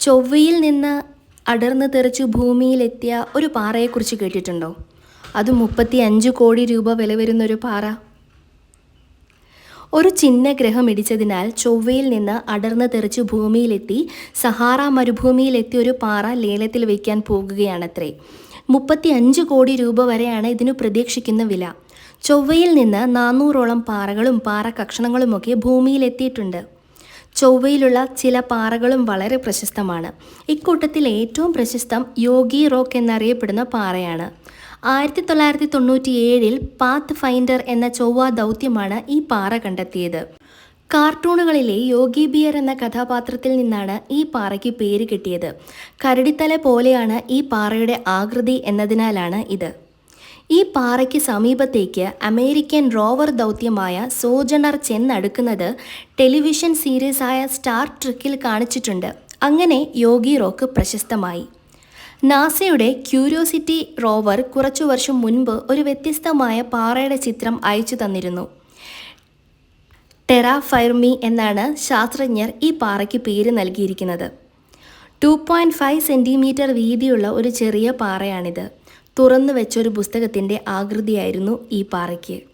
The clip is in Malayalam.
ചൊവ്വയിൽ നിന്ന് അടർന്നു തെറിച്ചു ഭൂമിയിലെത്തിയ ഒരു പാറയെക്കുറിച്ച് കേട്ടിട്ടുണ്ടോ? അത് മുപ്പത്തി അഞ്ച് കോടി രൂപ വില വരുന്നൊരു പാറ. ഒരു ചിഹ്ന ഗ്രഹം ഇടിച്ചതിനാൽ ചൊവ്വയിൽ നിന്ന് അടർന്നു തെറിച്ച് ഭൂമിയിലെത്തി സഹാറ മരുഭൂമിയിലെത്തിയ ഒരു പാറ ലേലത്തിൽ വയ്ക്കാൻ പോകുകയാണത്രേ. മുപ്പത്തി അഞ്ച് കോടി രൂപ വരെയാണ് ഇതിനു പ്രതീക്ഷിക്കുന്ന വില. ചൊവ്വയിൽ നിന്ന് നാനൂറോളം പാറകളും പാറ കഷണങ്ങളുമൊക്കെ ഭൂമിയിലെത്തിയിട്ടുണ്ട്. ചൊവ്വയിലുള്ള ചില പാറകളും വളരെ പ്രശസ്തമാണ്. ഇക്കൂട്ടത്തിൽ ഏറ്റവും പ്രശസ്തം യോഗി റോക്ക് എന്നറിയപ്പെടുന്ന പാറയാണ്. ആയിരത്തി തൊള്ളായിരത്തി തൊണ്ണൂറ്റി ഏഴിൽ പാത്ത് ഫൈൻഡർ എന്ന ചൊവ്വ ദൗത്യമാണ് ഈ പാറ കണ്ടെത്തിയത്. കാർട്ടൂണുകളിലെ യോഗി ബിയർ എന്ന കഥാപാത്രത്തിൽ നിന്നാണ് ഈ പാറയ്ക്ക് പേര് കിട്ടിയത്. കരടിത്തല പോലെയാണ് ഈ പാറയുടെ ആകൃതി എന്നതിനാലാണ് ഇത്. ഈ പാറയ്ക്ക് സമീപത്തേക്ക് അമേരിക്കൻ റോവർ ദൗത്യമായ സോജണർ ചെന്നടുക്കുന്നത് ടെലിവിഷൻ സീരീസായ സ്റ്റാർ ട്രിക്കിൽ കാണിച്ചിട്ടുണ്ട്. അങ്ങനെ യോഗി റോക്ക് പ്രശസ്തമായി. നാസയുടെ ക്യൂരിയോസിറ്റി റോവർ കുറച്ചു വർഷം മുൻപ് ഒരു വ്യത്യസ്തമായ പാറയുടെ ചിത്രം അയച്ചു തന്നിരുന്നു. ടെറാ ഫൈർമി എന്നാണ് ശാസ്ത്രജ്ഞർ ഈ പാറയ്ക്ക് പേര് നൽകിയിരിക്കുന്നത്. ടു പോയിന്റ് ഫൈവ് സെന്റിമീറ്റർ വീതിയുള്ള ഒരു ചെറിയ പാറയാണിത്. തുറന്നു വെച്ചൊരു പുസ്തകത്തിന്റെ ആകൃതിയായിരുന്നു ഈ പാറയ്ക്ക്.